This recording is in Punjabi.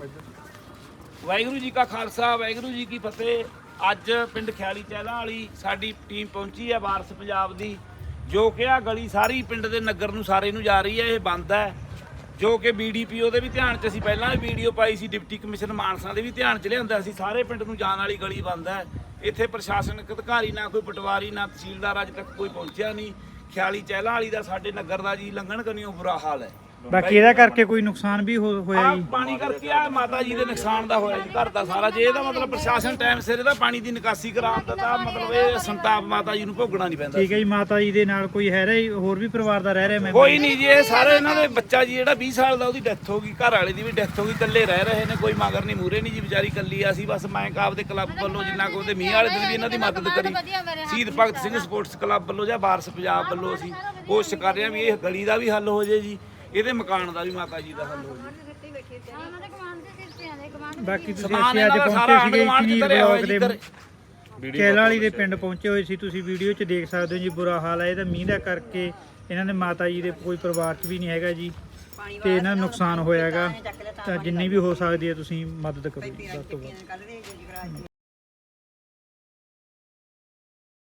ਵਾਹਿਗੁਰੂ ਜੀ ਕਾ ਖਾਲਸਾ, ਵਾਹਿਗੁਰੂ ਜੀ ਕੀ ਫਤਿਹ। ਅੱਜ ਪਿੰਡ ਖਿਆਲੀ ਚਹਿਲਾ ਵਾਲੀ ਸਾਡੀ ਟੀਮ ਪਹੁੰਚੀ ਹੈ ਵਾਰਸ ਪੰਜਾਬ ਦੀ, ਜੋ ਕਿ ਆ ਗਲੀ ਸਾਰੀ ਪਿੰਡ ਦੇ ਨਗਰ ਨੂੰ ਸਾਰੇ ਨੂੰ ਜਾ ਰਹੀ ਹੈ, ਇਹ ਬੰਦ ਹੈ। ਜੋ ਕਿ ਬੀਡੀਪੀਓ ਦੇ ਵੀ ਧਿਆਨ 'ਚ, ਅਸੀਂ ਪਹਿਲਾਂ ਵੀ ਵੀਡੀਓ ਪਾਈ ਸੀ, ਡਿਪਟੀ ਕਮਿਸ਼ਨਰ ਮਾਨਸਾ ਦੇ ਵੀ ਧਿਆਨ 'ਚ ਲਿਆਂਦਾ ਸੀ, ਸਾਰੇ ਪਿੰਡ ਨੂੰ ਜਾਣ ਵਾਲੀ ਗਲੀ ਬੰਦ ਹੈ। ਇੱਥੇ ਪ੍ਰਸ਼ਾਸਨਿਕ ਅਧਿਕਾਰੀ ਨਾ ਕੋਈ ਪਟਵਾਰੀ, ਨਾ ਤਹਿਸੀਲਦਾਰ ਅੱਜ ਤੱਕ ਕੋਈ ਪਹੁੰਚਿਆ ਨਹੀਂ। ਖਿਆਲੀ ਚਹਿਲਾ ਵਾਲੀ ਦਾ ਸਾਡੇ ਨਗਰ ਦਾ ਜੀ, ਲੰਘਣ ਕਨੀਓ ਬੁਰਾ ਹਾਲ ਹੈ। ਬਾਕੀ ਇਹਦਾ ਕਰਕੇ ਕੋਈ ਨੁਕਸਾਨ ਵੀ ਹੋ- ਹੋਇਆ ਆ ਜੀ। ਪਾਣੀ ਕਰਕੇ ਆ ਮਾਤਾ ਜੀ ਦੇ ਨੁਕਸਾਨ ਦਾ ਹੋਇਆ ਜੀ ਘਰ ਦਾ ਸਾਰਾ। ਜੇ ਇਹਦਾ ਮਤਲਬ ਪ੍ਰਸ਼ਾਸਨ ਟਾਈਮ ਸਿਰ ਇਹਦਾ ਪਾਣੀ ਦੀ ਨਿਕਾਸੀ ਕਰਾਉਂਦਾ ਤਾਂ ਮਤਲਬ ਇਹ ਸੰਤਾਪ ਮਾਤਾ ਜੀ ਨੂੰ ਭੋਗਣਾ ਨਹੀਂ ਪੈਂਦਾ ਠੀਕ ਹੈ ਜੀ ਮਾਤਾ ਜੀ ਦੇ ਨਾਲ ਕੋਈ ਹੈ ਰਿਹਾ ਹੋਰ ਵੀ ਪਰਿਵਾਰ ਦਾ ਰਹਿ ਰਿਹਾ ਮੈਂ ਕੋਈ ਨਹੀਂ ਜੀ ਇਹ ਸਾਰੇ ਇਹਨਾਂ ਦੇ ਬੱਚਾ ਜੀ ਜਿਹੜਾ 20 ਸਾਲ ਦਾ ਉਹਦੀ ਡੈਥ ਹੋ ਗਈ ਘਰ ਵਾਲੇ ਦੀ ਵੀ ਡੈਥ ਹੋ ਗਈ ਇਕੱਲੇ ਰਹਿ ਰਹੇ ਨੇ ਕੋਈ ਮਗਰ ਨਹੀਂ ਮੂਰੇ ਨਹੀਂ ਜੀ ਵਿਚਾਰੀ ਇਕੱਲੀ ਆ ਅਸੀਂ ਬਸ ਮੈਂ ਕਾਬ ਦੇ ਕਲੱਬ ਵੱਲੋਂ ਜਿੰਨਾ ਕੋ ਉਹਦੇ ਮੀਂਹ ਵਾਲੇ ਦਿਨ ਵੀ ਇਹਨਾਂ ਦੀ ਮਦਦ ਕਰੀ। ਸ਼ਹੀਦ ਭਗਤ ਸਿੰਘ ਸਪੋਰਟਸ ਕਲੱਬ ਵੱਲੋਂ ਜਾਂ ਵਾਰਸ ਪੰਜਾਬ ਵੱਲੋਂ ਅਸੀਂ ਕੋਸ਼ਿਸ਼ ਕਰ ਰਹੇ ਹਾਂ ਵੀ ਇਹ ਗਲੀ ਦਾ ਵੀ ਹੱਲ ਹੋ ਜੇ ਜੀ। ਇਹਦੇ ਮਕਾਨ ਦਾ ਵੀ ਮਾਤਾ ਜੀ ਦਾ ਹੱਲ ਹੋ ਜੇ ਬਾਕੀ ਤੁਸੀਂ ਸਮਾਨ ਇੱਥੇ ਅੱਜ ਇਹਨਾਂ ਦਾ ਸਾਰਾ ਪਹੁੰਚੇ ਸੀਗੇ ਅੰਡਰਮਾਨ ਚ ਧਰਿਆ ਹੋਇਆ ਜੀ ਦੇ। ਕੈਲਾ ਵਾਲੀ ਦੇ ਪਿੰਡ ਪਹੁੰਚੇ ਹੋਏ ਸੀ ਤੁਸੀਂ ਵੀਡੀਓ 'ਚ ਦੇਖ ਸਕਦੇ ਹੋ ਜੀ ਬੁਰਾ ਹਾਲ ਹੈ ਇਹਦਾ ਮੀਂਹ ਦਾ ਕਰਕੇ ਇਹਨਾਂ ਦੇ ਮਾਤਾ ਜੀ ਦੇ ਕੋਈ ਪਰਿਵਾਰ 'ਚ ਵੀ ਨਹੀਂ ਹੈਗਾ ਜੀ ਤੇ ਇਹਨਾਂ ਨੂੰ ਨੁਕਸਾਨ ਹੋਇਆ ਹੈਗਾ। ਤਾਂ ਜਿੰਨੀ ਵੀ ਹੋ ਸਕਦੀ ਹੈ ਤੁਸੀਂ ਮਦਦ ਕਰੋ ਜੀ ਵੱਧ ਤੋਂ ਵੱਧ।